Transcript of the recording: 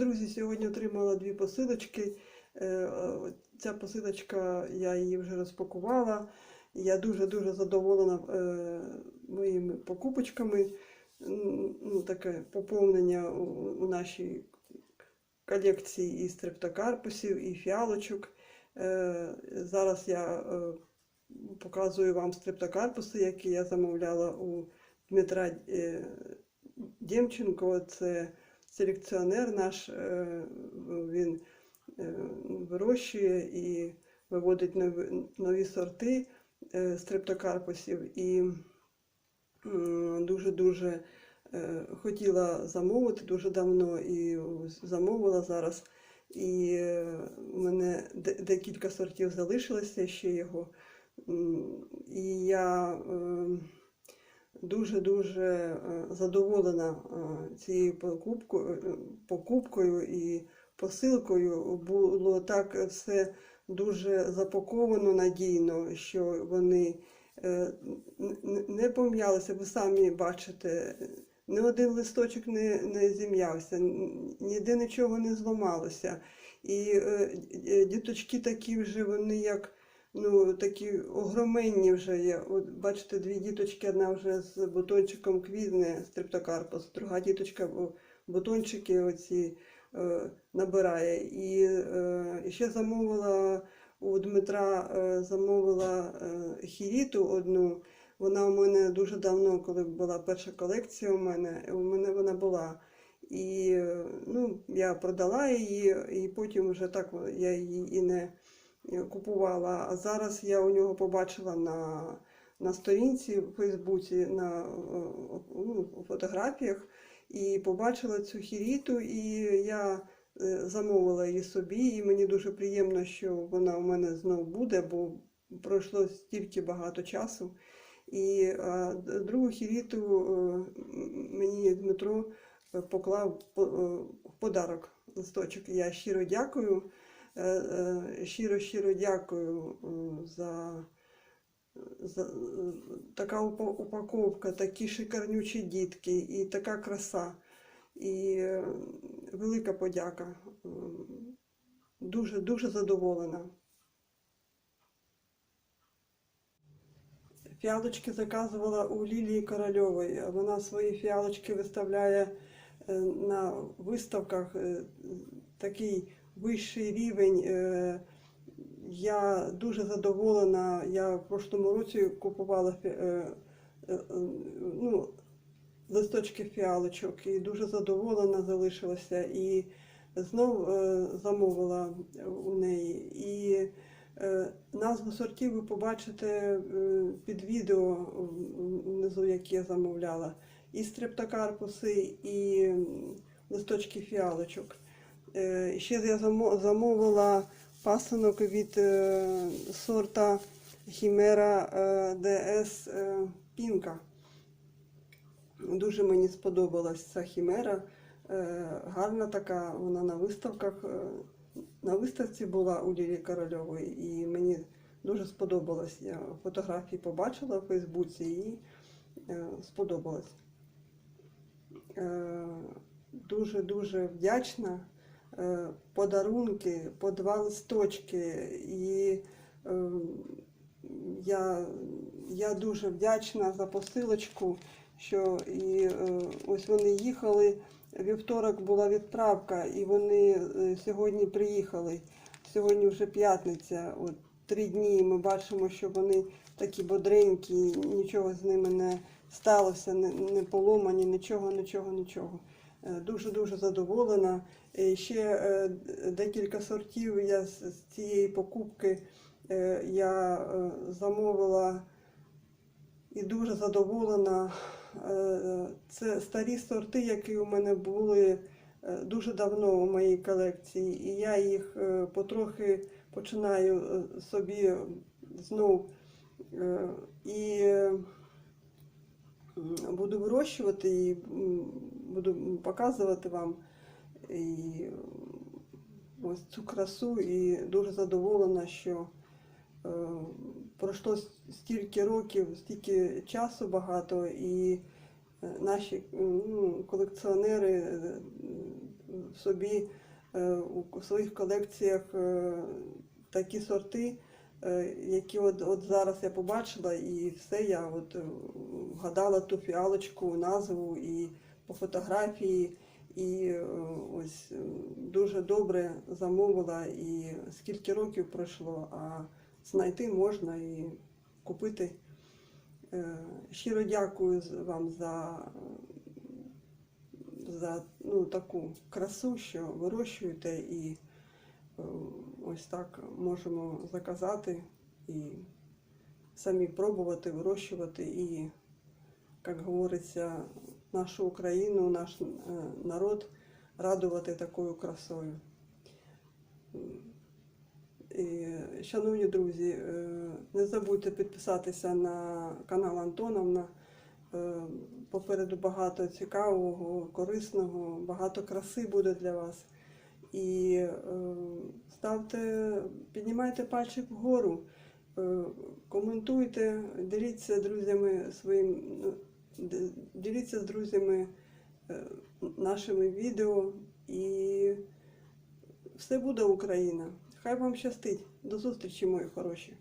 друзі, сьогодні отримала дві посилочки. Е, Ця посилочка, я її вже розпакувала. Я дуже-дуже задоволена е, моїми покупочками. Ну, таке поповнення у, нашій колекції і стрептокарпусів, і фіалочок. Е, Зараз я показую вам стрептокарпуси, які я замовляла у Дмитра Дємченко. Це селекціонер наш, е, він е, вирощує і виводить нові, нові сорти е, стрептокарпусів. І дуже-дуже хотіла замовити дуже давно і замовила зараз. І у мене декілька сортів залишилося ще його. І я дуже-дуже е, задоволена е, цією покупкою, е, покупкою і посилкою. Було так все дуже запаковано надійно, що вони не пом'ялися. Ви самі бачите, ні один листочок не, не зім'явся, ніде нічого не зламалося. І діточки такі вже вони як ну, такі огроменні вже є. От бачите, дві діточки, одна вже з бутончиком квітне стрептокарпус, друга діточка бу- бутончики оці е, набирає. І, е, ще замовила у Дмитра е, замовила е, хіріту одну. Вона у мене дуже давно, коли була перша колекція у мене, у мене вона була. І е, ну, я продала її, і потім вже так я її і не купувала. А зараз я у нього побачила на, на сторінці в Фейсбуці на е, ну, фотографіях і побачила цю хіріту, і я е, замовила її собі, і мені дуже приємно, що вона у мене знов буде, бо пройшло стільки багато часу. І другу хіріту е, мені Дмитро е, поклав е, в подарок листочок. Я щиро дякую, е, е, щиро дякую е, за, е, така упаковка, такі шикарнючі дітки і така краса. І е, велика подяка. Дуже дуже задоволена. Фіалочки заказувала у Лілії Корольової. Вона свої фіалочки виставляє е, на виставках е, такий вищий рівень. Е, Я дуже задоволена. Я в прошлому році купувала е, е, ну, листочки фіалочок і дуже задоволена залишилася. І знов замовила у неї. І Назву сортів ви побачите під відео внизу, яке я замовляла. І стрептокарпуси, і листочки фіалочок. Е, Ще я замовила пасинок від е, сорта Хімера ДС Пінка. Дуже мені сподобалась ця хімера. Е, Гарна така, вона на виставках. е, На виставці була у Лілії Корольової, і мені дуже сподобалось. Я фотографії побачила в Фейсбуці і е, сподобалось. Е, Дуже-дуже вдячна. Е, Подарунки по два листочки. І е, я, я дуже вдячна за посилочку, що і е, ось вони їхали. Вівторок була відправка, і вони сьогодні приїхали. Сьогодні вже п'ятниця. От три дні ми бачимо, що вони такі бодренькі, нічого з ними не сталося, не, не поломані, нічого, нічого, нічого. Е, Дуже-дуже задоволена. Ще е, декілька сортів я з цієї покупки е, я е, замовила і дуже задоволена. Е, Це старі сорти, які у мене були е, дуже давно у моїй колекції, і я їх е, потрохи починаю е, собі знов е, і е, буду вирощувати і буду показувати вам і ось цю красу, і дуже задоволена, що е, пройшло стільки років, стільки часу багато, і е, наші ну, колекціонери е, в собі у своїх колекціях такі сорти, які от, от зараз я побачила, і все я от е, вгадала ту фіалочку, назву і по фотографії, і е, ось е, дуже добре замовила, і скільки років пройшло, а знайти можна і купити. Е, Щиро дякую вам за, за ну, таку красу, що вирощуєте і е, ось так можемо заказати і самі пробувати вирощувати і, як говориться, нашу Україну, наш е, народ радувати такою красою. І, шановні друзі, е, не забудьте підписатися на канал Антоновна. Е, Попереду багато цікавого, корисного, багато краси буде для вас. І е, ставте, піднімайте пальчик вгору, е, коментуйте, діліться друзями своїм, діліться з друзями е, нашими відео і все буде Україна. Хай вам щастить. До зустрічі, мої хороші.